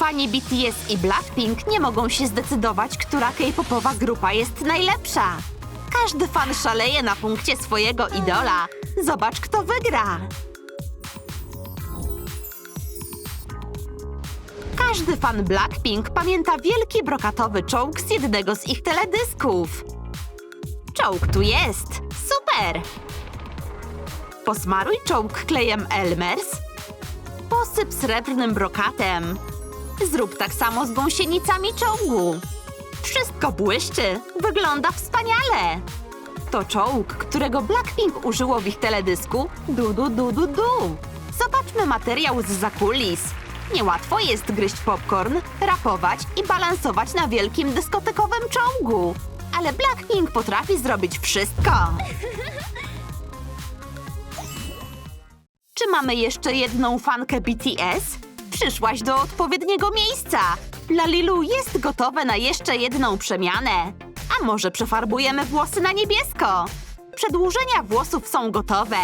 Fani BTS i Blackpink nie mogą się zdecydować, która K-popowa grupa jest najlepsza. Każdy fan szaleje na punkcie swojego idola. Zobacz, kto wygra. Każdy fan Blackpink pamięta wielki brokatowy czołg z jednego z ich teledysków. Czołg tu jest! Super! Posmaruj czołg klejem Elmers. Posyp srebrnym brokatem. Zrób tak samo z gąsienicami czołgu. Wszystko błyszczy, wygląda wspaniale. To czołg, którego Blackpink użyło w ich teledysku Du Du Du Du Du. Zobaczmy materiał z zakulis. Niełatwo jest gryźć popcorn, rapować i balansować na wielkim dyskotekowym czołgu. Ale Blackpink potrafi zrobić wszystko. Czy mamy jeszcze jedną fankę BTS? Przyszłaś do odpowiedniego miejsca. Lalilu jest gotowe na jeszcze jedną przemianę. A może przefarbujemy włosy na niebiesko? Przedłużenia włosów są gotowe.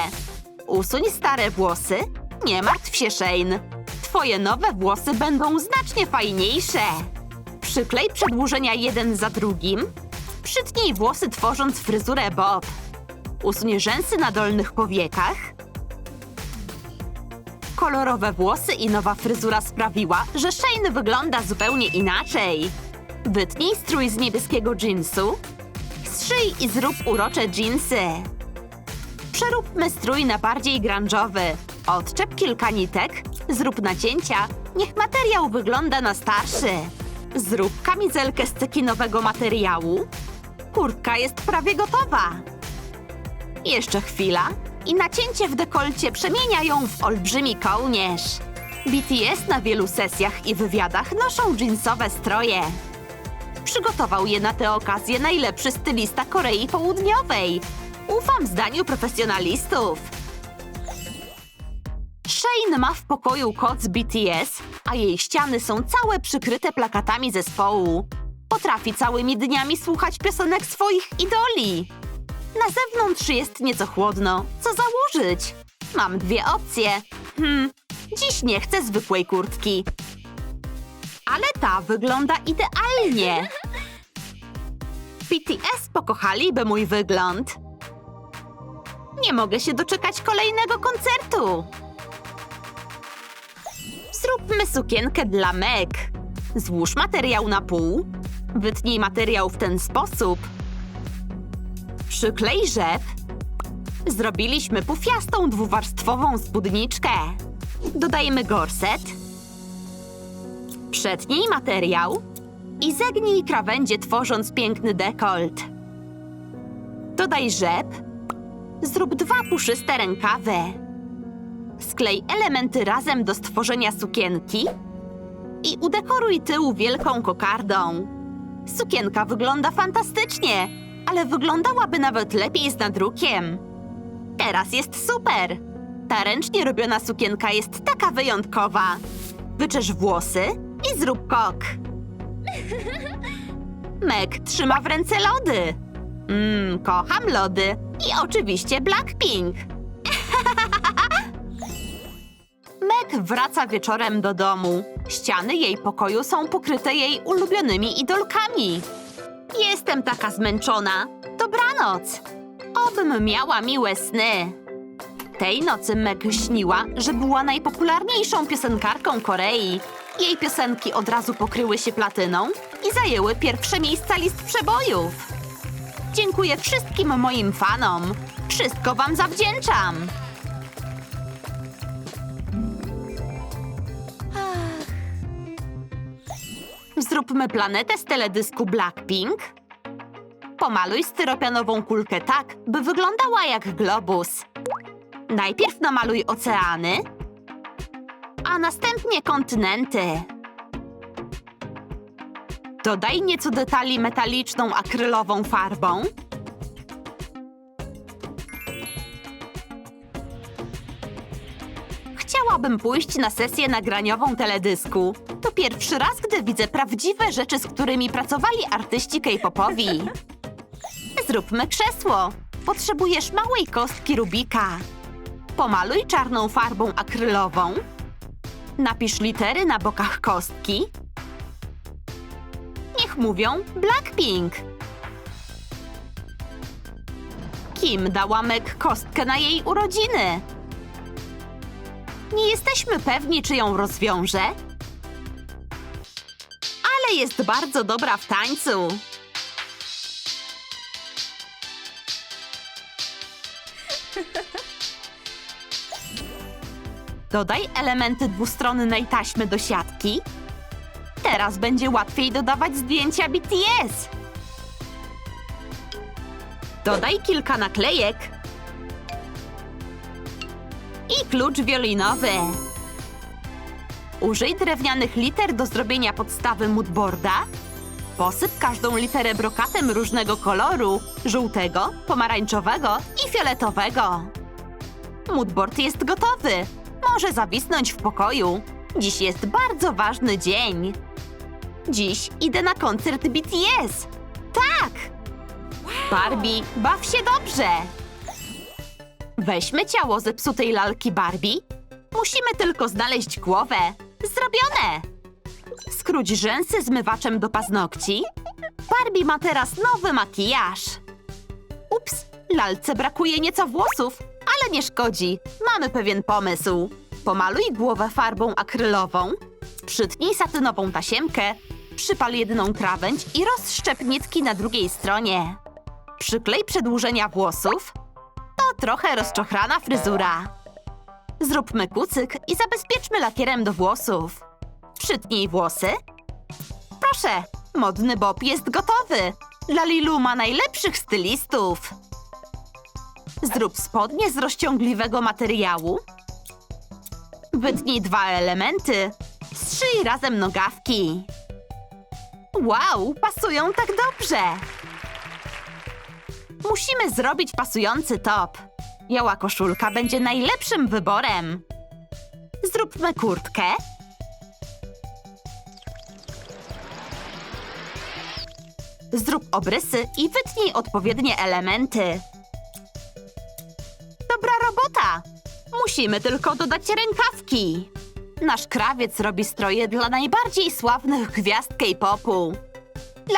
Usuń stare włosy. Nie martw się, Shane. Twoje nowe włosy będą znacznie fajniejsze. Przyklej przedłużenia jeden za drugim. Przytnij włosy tworząc fryzurę bob. Usuń rzęsy na dolnych powiekach. Kolorowe włosy i nowa fryzura sprawiła, że Shane wygląda zupełnie inaczej. Wytnij strój z niebieskiego jeansu. Zszyj i zrób urocze jeansy. Przeróbmy strój na bardziej grunge'owy. Odczep kilka nitek, zrób nacięcia, niech materiał wygląda na starszy. Zrób kamizelkę z cekinowego materiału. Kurtka jest prawie gotowa. Jeszcze chwila i nacięcie w dekolcie przemienia ją w olbrzymi kołnierz. BTS na wielu sesjach i wywiadach noszą jeansowe stroje. Przygotował je na tę okazję najlepszy stylista Korei Południowej. Ufam zdaniu profesjonalistów. Shane ma w pokoju koc BTS, a jej ściany są całe przykryte plakatami zespołu. Potrafi całymi dniami słuchać piosenek swoich idoli. Na zewnątrz jest nieco chłodno. Co założyć? Mam dwie opcje. Hmm, dziś nie chcę zwykłej kurtki. Ale ta wygląda idealnie. BTS pokochaliby mój wygląd. Nie mogę się doczekać kolejnego koncertu. Zróbmy sukienkę dla Meg. Złóż materiał na pół. Wytnij materiał w ten sposób. Przyklej rzep. Zrobiliśmy pufiastą dwuwarstwową spódniczkę. Dodajmy gorset. Przetnij materiał i zegnij krawędzie tworząc piękny dekolt. Dodaj rzep. Zrób dwa puszyste rękawy. Sklej elementy razem do stworzenia sukienki i udekoruj tył wielką kokardą. Sukienka wygląda fantastycznie, ale wyglądałaby nawet lepiej z nadrukiem. Teraz jest super! Ta ręcznie robiona sukienka jest taka wyjątkowa. Wyczesz włosy i zrób kok. Meg trzyma w ręce lody. Mmm, kocham lody. I oczywiście Blackpink. Meg wraca wieczorem do domu. Ściany jej pokoju są pokryte jej ulubionymi idolkami. Jestem taka zmęczona. Dobranoc. Obym miała miłe sny. Tej nocy Meg śniła, że była najpopularniejszą piosenkarką Korei. Jej piosenki od razu pokryły się platyną i zajęły pierwsze miejsca list przebojów. Dziękuję wszystkim moim fanom. Wszystko wam zawdzięczam. Zróbmy planetę z teledysku Blackpink. Pomaluj styropianową kulkę tak, by wyglądała jak globus. Najpierw namaluj oceany, a następnie kontynenty. Dodaj nieco detali metaliczną akrylową farbą. Chciałabym pójść na sesję nagraniową teledysku. To pierwszy raz, gdy widzę prawdziwe rzeczy, z którymi pracowali artyści K-popowi. Zróbmy krzesło. Potrzebujesz małej kostki Rubika. Pomaluj czarną farbą akrylową Napisz litery na bokach kostki. Niech mówią Blackpink. Kim dała Meg kostkę na jej urodziny? Nie jesteśmy pewni, czy ją rozwiąże. Ale jest bardzo dobra w tańcu. Dodaj elementy dwustronnej taśmy do siatki. Teraz będzie łatwiej dodawać zdjęcia BTS. Dodaj kilka naklejek. I klucz wiolinowy. Użyj drewnianych liter do zrobienia podstawy moodboarda. Posyp każdą literę brokatem różnego koloru żółtego, pomarańczowego i fioletowego. Moodboard jest gotowy. Może zawisnąć w pokoju. Dziś jest bardzo ważny dzień. Dziś idę na koncert BTS. Tak! Barbie, baw się dobrze! Weźmy ciało zepsutej lalki Barbie. Musimy tylko znaleźć głowę. Zrobione! Skróć rzęsy zmywaczem do paznokci. Barbie ma teraz nowy makijaż. Ups, lalce brakuje nieco włosów, ale nie szkodzi. Mamy pewien pomysł. Pomaluj głowę farbą akrylową, przytnij satynową tasiemkę, przypal jedną krawędź i rozszczep nitki na drugiej stronie. Przyklej przedłużenia włosów. Trochę rozczochrana fryzura. Zróbmy kucyk i zabezpieczmy lakierem do włosów. Przytnij włosy. Proszę, modny bob jest gotowy. Lalilu ma najlepszych stylistów. Zrób spodnie z rozciągliwego materiału. Wytnij dwa elementy. Strzyj razem nogawki. Wow, pasują tak dobrze. Musimy zrobić pasujący top. Biała koszulka będzie najlepszym wyborem. Zróbmy kurtkę. Zrób obrysy i wytnij odpowiednie elementy. Dobra robota! Musimy tylko dodać rękawki. Nasz krawiec robi stroje dla najbardziej sławnych gwiazd K-popu.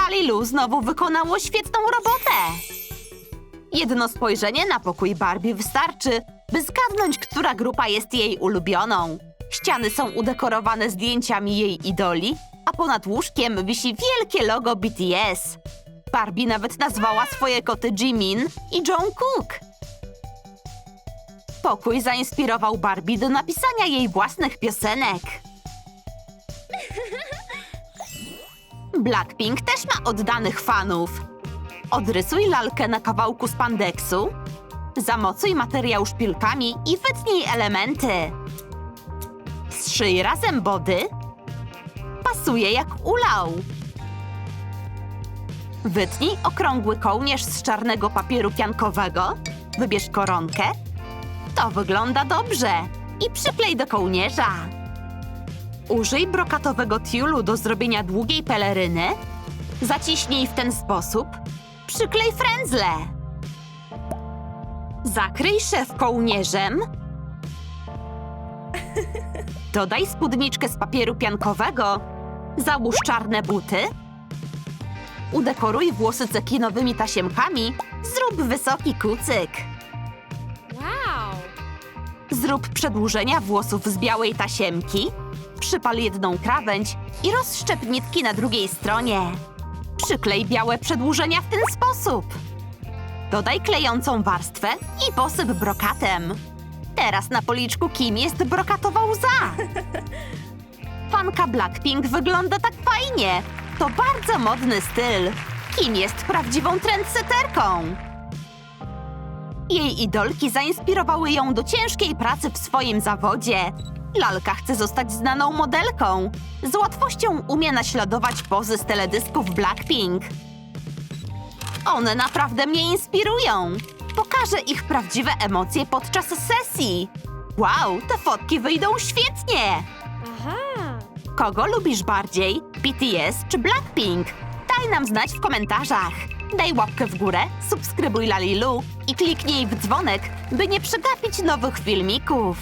Lalilu znowu wykonało świetną robotę. Jedno spojrzenie na pokój Barbie wystarczy, by zgadnąć, która grupa jest jej ulubioną. Ściany są udekorowane zdjęciami jej idoli, a ponad łóżkiem wisi wielkie logo BTS. Barbie nawet nazwała swoje koty Jimin i Jungkook. Pokój zainspirował Barbie do napisania jej własnych piosenek. Blackpink też ma oddanych fanów. Odrysuj lalkę na kawałku spandeksu, zamocuj materiał szpilkami i wytnij elementy. Zszyj razem body. Pasuje jak ulał. Wytnij okrągły kołnierz z czarnego papieru piankowego. Wybierz koronkę. To wygląda dobrze. I przyklej do kołnierza. Użyj brokatowego tiulu do zrobienia długiej peleryny. Zaciśnij w ten sposób. Przyklej frędzle. Zakryj szef kołnierzem. Dodaj spódniczkę z papieru piankowego. Załóż czarne buty. Udekoruj włosy cekinowymi tasiemkami. Zrób wysoki kucyk. Wow! Zrób przedłużenia włosów z białej tasiemki. Przypal jedną krawędź i rozszczep nitki na drugiej stronie. Przyklej białe przedłużenia w ten sposób. Dodaj klejącą warstwę i posyp brokatem. Teraz na policzku Kim jest brokatowa łza. Fanka Blackpink wygląda tak fajnie. To bardzo modny styl. Kim jest prawdziwą trendseterką. Jej idolki zainspirowały ją do ciężkiej pracy w swoim zawodzie. Lalka chce zostać znaną modelką. Z łatwością umie naśladować pozy z teledysków Blackpink. One naprawdę mnie inspirują. Pokażę ich prawdziwe emocje podczas sesji. Wow, te fotki wyjdą świetnie! Aha! Kogo lubisz bardziej? BTS czy Blackpink? Daj nam znać w komentarzach. Daj łapkę w górę, subskrybuj Lalilu i kliknij w dzwonek, by nie przegapić nowych filmików.